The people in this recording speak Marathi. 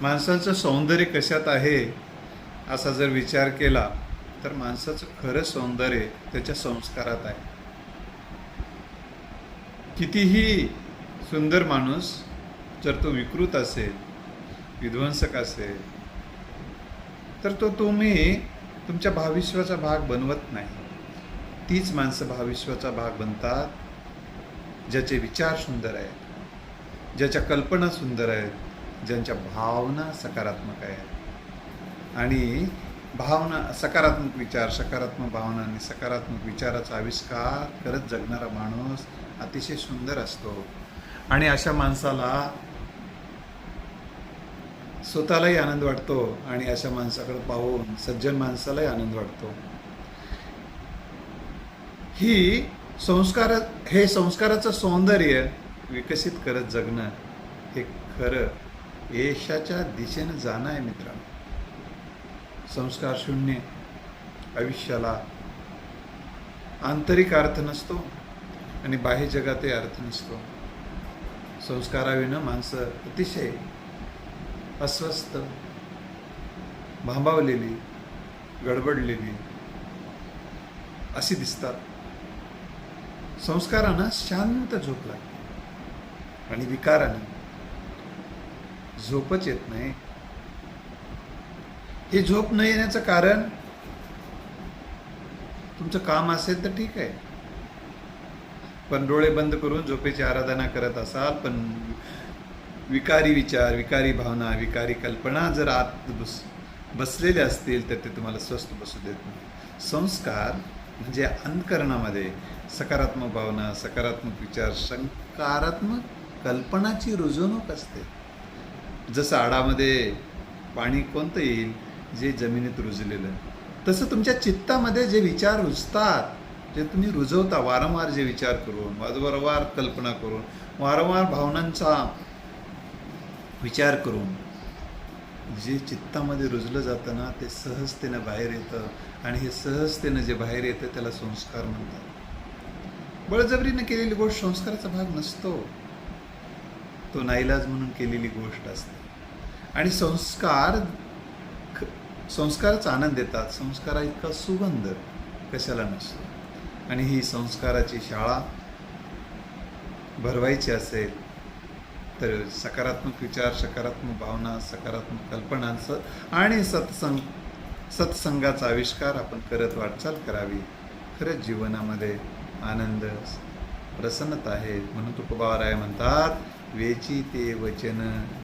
माणसाचं सौंदर्य कशात आहे असा जर विचार केला तर माणसाचं खरं सौंदर्य त्याच्या संस्कारात आहे. कितीही सुंदर माणूस जर तो विकृत असेल विध्वंसक असेल तर तो तुम्ही तुमच्या भाविश्वाचा भाग बनवत नाही. तीच माणसं भाविश्वाचा भाग बनतात ज्याचे विचार सुंदर आहेत ज्याच्या कल्पना सुंदर आहेत ज्यांच्या भावना सकारात्मक आहेत. आणि भावना सकारात्मक विचार सकारात्मक भावना आणि सकारात्मक विचाराचा आविष्कार करत जगणारा माणूस अतिशय सुंदर असतो. आणि अशा माणसाला स्वतःलाही आनंद वाटतो आणि अशा माणसाकडे पाहून सज्जन माणसालाही आनंद वाटतो. ही संस्कार हे संस्काराचं सौंदर्य विकसित करत जगणं हे खरं यशाच्या दिशेनं जाणं आहे मित्रांनो. संस्कार शून्य. आयुष्याला आंतरिक अर्थ नसतो आणि बाह्य जगातही अर्थ नसतो. संस्काराविनं माणसं अतिशय अस्वस्थ भांबावलेली गडबडलेली अशी दिसतात. संस्कारानं शांत झोप लागते आणि विकारानं झोपच येत नाही. हे झोप न येण्याचं कारण तुमचं काम असेल तर ठीक आहे. पण डोळे बंद करून झोपेची आराधना करत असाल पण विकारी विचार विकारी भावना विकारी कल्पना जर आत बस बसलेले असतील तर ते तुम्हाला स्वस्थ बसू देत नाही. संस्कार म्हणजे अंतकरणामध्ये सकारात्मक भावना सकारात्मक विचार सकारात्मक कल्पनाची रुजवणूक असते. जसं आडामध्ये पाणी कोणतं येईल जे जमिनीत रुजलेलं. तसं तुमच्या चित्तामध्ये जे विचार रुजतात जे तुम्ही रुजवता वारंवार जे विचार करून वारंवार कल्पना करून वारंवार भावनांचा विचार करून जे चित्तामध्ये रुजलं जातं ना ते सहजतेनं बाहेर येतं आणि हे सहजतेनं जे बाहेर येतं त्याला संस्कार म्हणतात. बळजबरीनं केलेली गोष्ट संस्काराचा भाग नसतो. तो नाईलाज म्हणून केलेली गोष्ट असते. आणि संस्कार संस्कारच आनंद देतात. संस्कारा इतका सुगंध कशाला नसतो. आणि ही संस्काराची शाळा भरवायची असेल तर सकारात्मक विचार सकारात्मक भावना सकारात्मक कल्पनांचं आणि सत्संग सत्संगाचा आविष्कार आपण करत वाटचाल करावी. खरंच जीवनामध्ये आनंद प्रसन्नता आहे म्हणून तुकोबाराय म्हणतात ਵੇਚੀ ਤੇ ਵਚਨ